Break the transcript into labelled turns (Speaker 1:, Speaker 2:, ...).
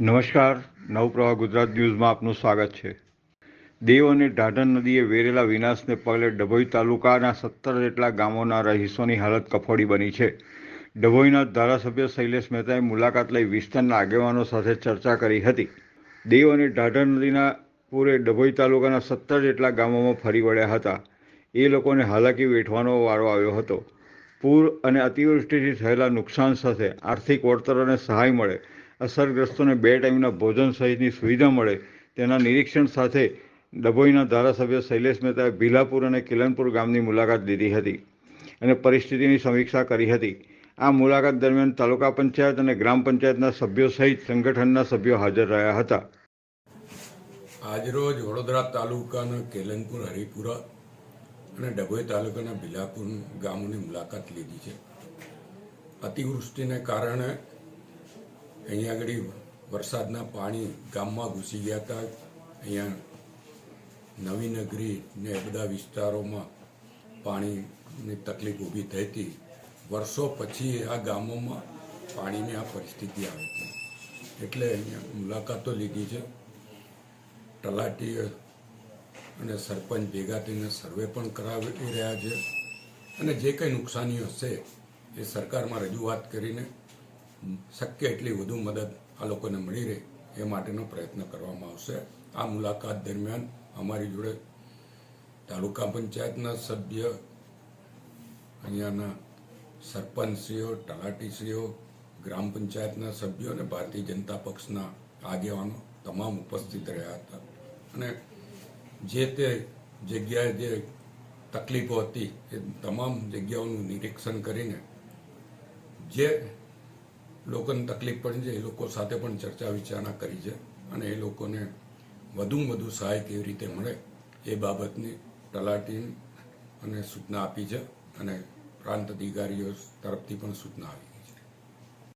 Speaker 1: નમસ્કાર. નવપ્રવાહ ગુજરાત ન્યૂઝમાં આપનું સ્વાગત છે. દેવ અને ઢાઢન નદીએ વેરેલા વિનાશને પગલે ડભોઈ તાલુકાના સત્તર જેટલા ગામોના રહીશોની હાલત કફોડી બની છે. ડભોઈના ધારાસભ્ય શૈલેષ મહેતાએ મુલાકાત લઈ વિસ્તારના આગેવાનો સાથે ચર્ચા કરી હતી. દેવ અને ઢાઢન નદીના પૂરે ડભોઈ તાલુકાના સત્તર જેટલા ગામોમાં ફરી વળ્યા હતા. એ લોકોને હાલાકી વેઠવાનો વારો આવ્યો હતો. પૂર અને અતિવૃષ્ટિથી થયેલા નુકસાન સાથે આર્થિક વળતર અને સહાય મળે અસરગ્રસ્તોને બે ટાઈમના ભોજન સહિતની સુવિધા મળે, તેના નિરીક્ષણ સાથે ડભોઈના ધારાસભ્ય શૈલેષ મહેતાએ ભીલાપુર અને કિલનપુર ગામની મુલાકાત લીધી હતી અને પરિસ્થિતિની સમીક્ષા કરી હતી. આ મુલાકાત દરમિયાન તાલુકા પંચાયત અને ગ્રામ પંચાયતના સભ્યો સહિત સંગઠનના સભ્યો હાજર રહ્યા હતા.
Speaker 2: આજરોજ વડોદરા તાલુકાના કેલનપુર, હરિપુરા અને ડભોઈ તાલુકાના ભીલાપુર ગામોની મુલાકાત લીધી છે. અતિવૃષ્ટિને કારણે અહીંયા આગળ વરસાદના પાણી ગામમાં ઘૂસી ગયા હતા. અહીંયા નવી નગરી ને બધા વિસ્તારોમાં પાણીની તકલીફ ઊભી થઈ હતી. વર્ષો પછી આ ગામોમાં પાણીની આ પરિસ્થિતિ આવી હતી. એટલે અહીંયા મુલાકાતો લીધી છે. તલાટી અને સરપંચ ભેગા થઈને સર્વે પણ કરાવી રહ્યા છે. અને જે કંઈ નુકસાની હશે એ સરકારમાં રજૂઆત કરીને શક્ય એટલી વધુ મદદ આ લોકોને મળી રહે એ માટેનો પ્રયત્ન કરવામાં આવશે. આ મુલાકાત દરમિયાન અમારી જોડે તાલુકા પંચાયતના સભ્ય, અહીંયાના સરપંચશ્રીઓ, તલાટીશ્રીઓ, ગ્રામ પંચાયતના સભ્યો અને ભારતીય જનતા પક્ષના આગેવાનો તમામ ઉપસ્થિત રહ્યા હતા. અને જે તે જગ્યાએ જે તકલીફો હતી એ તમામ જગ્યાઓનું નિરીક્ષણ કરીને જે લોકોને તકલીફ પડી છે, એ લોકો સાથે પણ ચર્ચા વિચારણા કરી છે અને એ લોકોને વધુમાં વધુ સહાય કેવી રીતે મળે એ બાબતની તલાટી અને સૂચના આપી છે અને પ્રાંત અધિકારીઓ તરફથી પણ સૂચના આવી